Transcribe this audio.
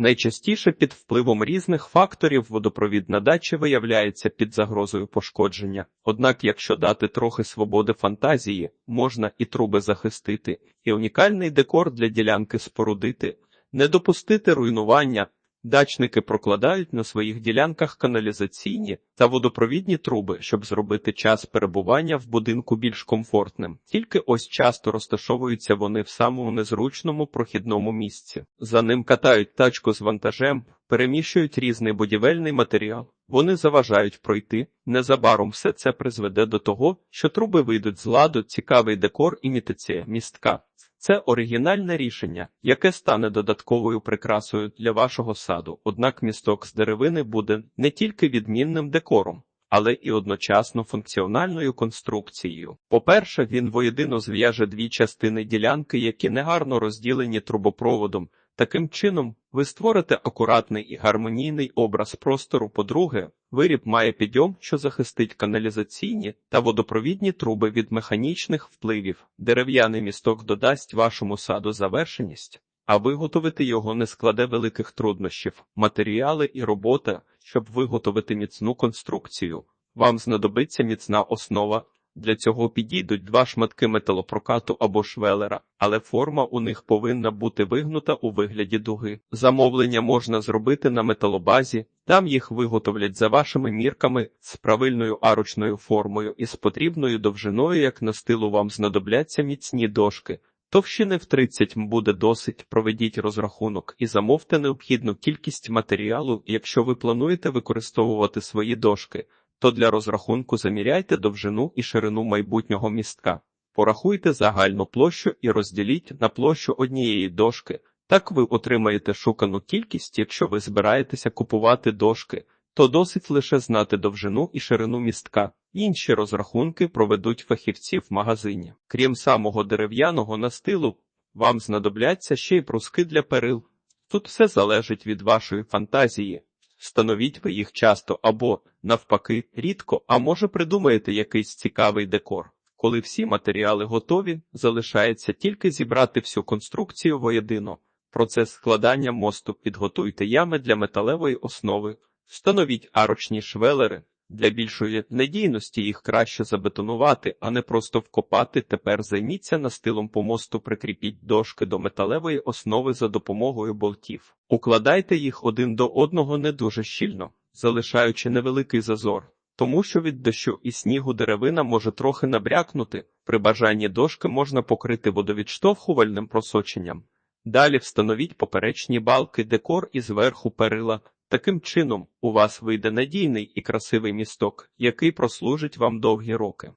Найчастіше під впливом різних факторів водопровідна дача виявляється під загрозою пошкодження. Однак, якщо дати трохи свободи фантазії, можна і труби захистити, і унікальний декор для ділянки спорудити, не допустити руйнування. Дачники прокладають на своїх ділянках каналізаційні та водопровідні труби, щоб зробити час перебування в будинку більш комфортним. Тільки ось часто розташовуються вони в самому незручному прохідному місці. За ним катають тачку з вантажем, переміщують різний будівельний матеріал. Вони заважають пройти. Незабаром все це призведе до того, що труби вийдуть з ладу, цікавий декор імітація містка. Це оригінальне рішення, яке стане додатковою прикрасою для вашого саду. Однак місток з деревини буде не тільки відмінним декором, але і одночасно функціональною конструкцією. По-перше, він воєдино зв'яже дві частини ділянки, які негарно розділені трубопроводом. Таким чином, ви створите акуратний і гармонійний образ простору. По-друге, виріб має підйом, що захистить каналізаційні та водопровідні труби від механічних впливів. Дерев'яний місток додасть вашому саду завершеність, а виготовити його не складе великих труднощів, матеріали і робота, щоб виготовити міцну конструкцію. Вам знадобиться міцна основа. Для цього підійдуть два шматки металопрокату або швелера, але форма у них повинна бути вигнута у вигляді дуги. Замовлення можна зробити на металобазі, там їх виготовлять за вашими мірками з правильною арочною формою і з потрібною довжиною, як на стилу вам знадобляться міцні дошки. Товщини в 30 буде досить, проведіть розрахунок і замовте необхідну кількість матеріалу, якщо ви плануєте використовувати свої дошки то для розрахунку заміряйте довжину і ширину майбутнього містка. Порахуйте загальну площу і розділіть на площу однієї дошки. Так ви отримаєте шукану кількість, якщо ви збираєтеся купувати дошки, то досить лише знати довжину і ширину містка. Інші розрахунки проведуть фахівці в магазині. Крім самого дерев'яного настилу, вам знадобляться ще й бруски для перил. Тут все залежить від вашої фантазії. Становіть ви їх часто або, навпаки, рідко, а може придумаєте якийсь цікавий декор. Коли всі матеріали готові, залишається тільки зібрати всю конструкцію воєдино. Процес складання мосту підготуйте ями для металевої основи, встановіть арочні швелери. Для більшої надійності їх краще забетонувати, а не просто вкопати. Тепер займіться настилом по мосту, прикріпіть дошки до металевої основи за допомогою болтів. Укладайте їх один до одного не дуже щільно, залишаючи невеликий зазор, тому що від дощу і снігу деревина може трохи набрякнути. При бажанні дошки можна покрити водовідштовхувальним просоченням. Далі встановіть поперечні балки, декор і зверху перила. Таким чином, у вас вийде надійний і красивий місток, який прослужить вам довгі роки.